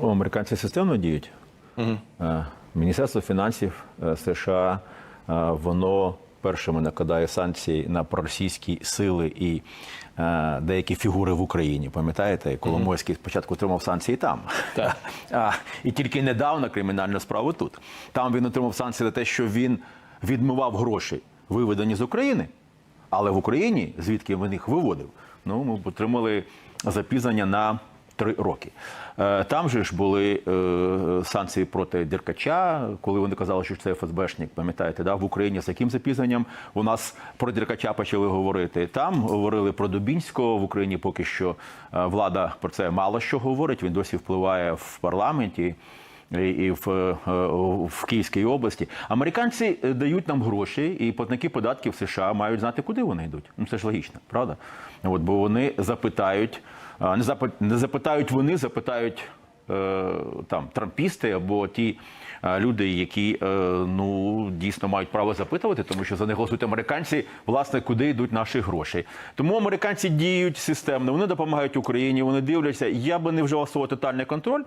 О, Американці системно діють. Е, Міністерство фінансів е, США е, воно першими накладає санкції на проросійські сили і деякі фігури в Україні. Пам'ятаєте, Коломойський спочатку отримав санкції там. Так. А, і тільки недавно кримінальну справу тут. Там він отримав санкції за те, що він відмивав гроші, виведені з України. Але в Україні, звідки він їх виводив, ну ми отримали запізнення на три роки. Е, Там же ж були е, санкції проти Деркача, коли вони казали, що це ФСБшник, пам'ятаєте, да? в Україні з яким запізненням у нас про Деркача почали говорити. Там говорили про Дубінського, в Україні поки що е, влада про це мало що говорить. Він досі впливає в парламенті і- в, в Київській області. Американці дають нам гроші, і платники податків США мають знати, куди вони йдуть. Ну це ж логічно, правда? От, бо вони запитають, не запит- запитають вони, запитають е, там трампісти або ті. е, Люди, які е, ну дійсно мають право запитувати, тому що за них голосують американці, власне, куди йдуть наші гроші. Тому американці діють системно, вони допомагають Україні, вони дивляться. Я би не вживав слово тотальний контроль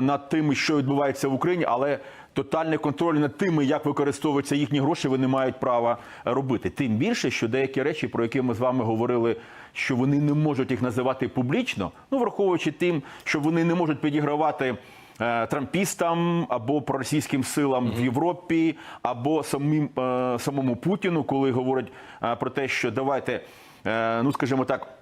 над тим, що відбувається в Україні, але тотальний контроль над тим, як використовуються їхні гроші, вони мають право робити. Тим більше, що деякі речі, про які ми з вами говорили, що вони не можуть їх називати публічно, ну враховуючи тим, що вони не можуть підігравати. е, Трампістам або проросійським силам в Європі, або самим е, самому Путіну, коли говорять е, про те, що давайте, ну скажімо так,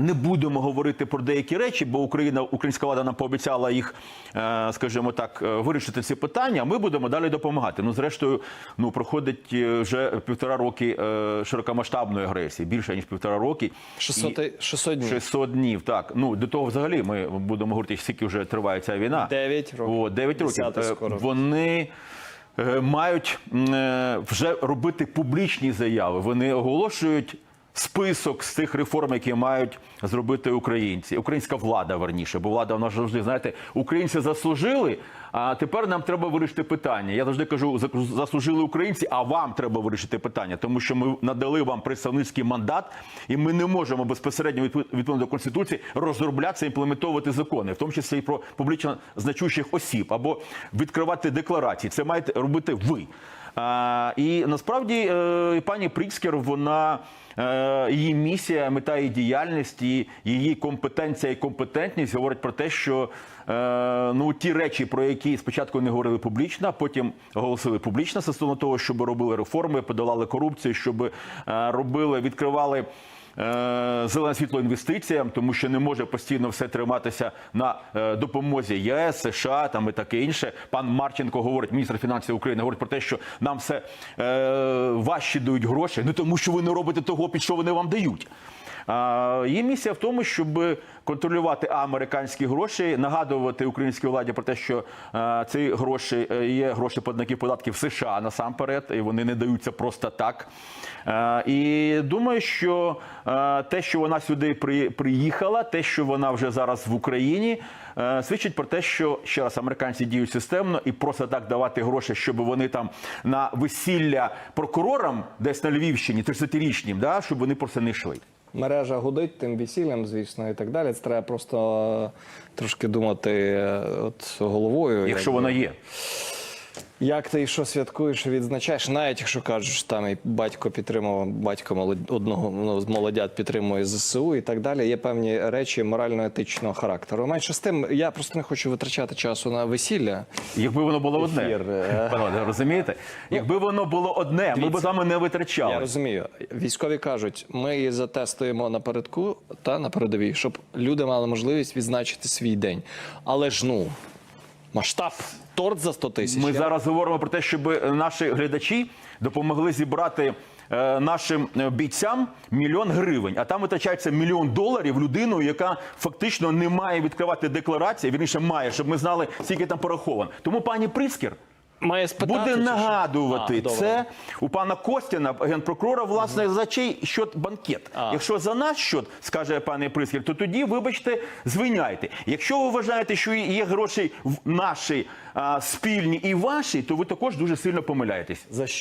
Не будемо говорити про деякі речі, бо Україна, українська влада нам пообіцяла їх, е, скажімо так, е, вирішити ці питання. а Ми будемо далі допомагати. Ну, зрештою, ну проходить е, вже півтора роки е, широкомасштабної агресії, більше ніж півтора роки. 600, І 600 днів. 600 днів. Так ну до того, взагалі, ми будемо говорити, скільки вже триває ця війна. 9 років. О, 9 років. Е, скоро. Вони е, мають е, вже робити публічні заяви. Вони оголошують. Список з тих реформ, які мають зробити українці, українська влада верніше, бо влада вона завжди знаєте, українці заслужили. А тепер нам треба вирішити питання. Я завжди кажу, «За- заслужили українці, а вам треба вирішити питання, тому що ми надали вам представницький мандат, і ми не можемо безпосередньо відповідно до конституції розроблятися, імплементовувати закони, в тому числі і про публічно значущих осіб або відкривати декларації. Це маєте робити ви. І насправді е, пані Пріцкер, вона е, її місія, мета її діяльність, і її компетенція і компетентність говорять про те, що е, ну ті речі, про які спочатку не говорили публічно, потім оголосили публічно стосовно того, щоб робили реформи, подолали корупцію, щоб робили, відкривали. Е, Зелене світло інвестиціям, тому що не може постійно все триматися на е, допомозі ЄС, США там і таке інше. Пан Марченко говорить, міністр фінансів України, говорить про те, що нам все е, важче дають гроші, не тому, що ви не робите того, під що вони вам дають. Її місія в тому, щоб контролювати американські гроші, нагадувати українській владі про те, що е, ці гроші е, є гроші платників податків США насамперед, і вони не даються просто так. Е, І думаю, що те, що вона сюди приїхала, те, що вона вже зараз в Україні, свідчить про те, що ще раз американці діють системно і просто так давати гроші, щоб вони там на весілля прокурорам, десь на Львівщині, 30-річнім, да, щоб вони просто не йшли. Мережа гудить тим весіллям, звісно, і так далі. Це треба просто е, трошки думати е, от головою. Якщо вона є. Як ти і що святкуєш відзначаєш, навіть якщо кажуть, що там і батько підтримував, батько молод- одного ну, з молодят підтримує ЗСУ і так далі. Є певні речі морально-етичного характеру. Менше з тим, я просто не хочу витрачати часу на весілля. Якби воно було одне, Ефір, е. Панове, розумієте? Якби воно було одне, ми б з вами не Я розумію. Військові кажуть, ми її затестуємо напередку та на передовій, щоб люди мали можливість відзначити свій день. Але ж ну масштаб торт за 100 тисяч. Ми Я- зараз говоримо про те, щоб наші глядачі допомогли зібрати е, нашим е, бійцям мільйон гривень, а там витрачається мільйон доларів людиною, яка фактично не має відкривати декларації, вірніше має, щоб ми знали, скільки там пораховано. Тому пані Пріскер має спитати. буде нагадувати А, добре. це у пана Костяна, генпрокурора, власне, за чий щот банкет. А. Якщо за наш щот, скаже пане Прискіль, то тоді, вибачте, звиняйте. Якщо ви вважаєте, що є гроші в наші а, спільні і ваші, то ви також дуже сильно помиляєтесь. За що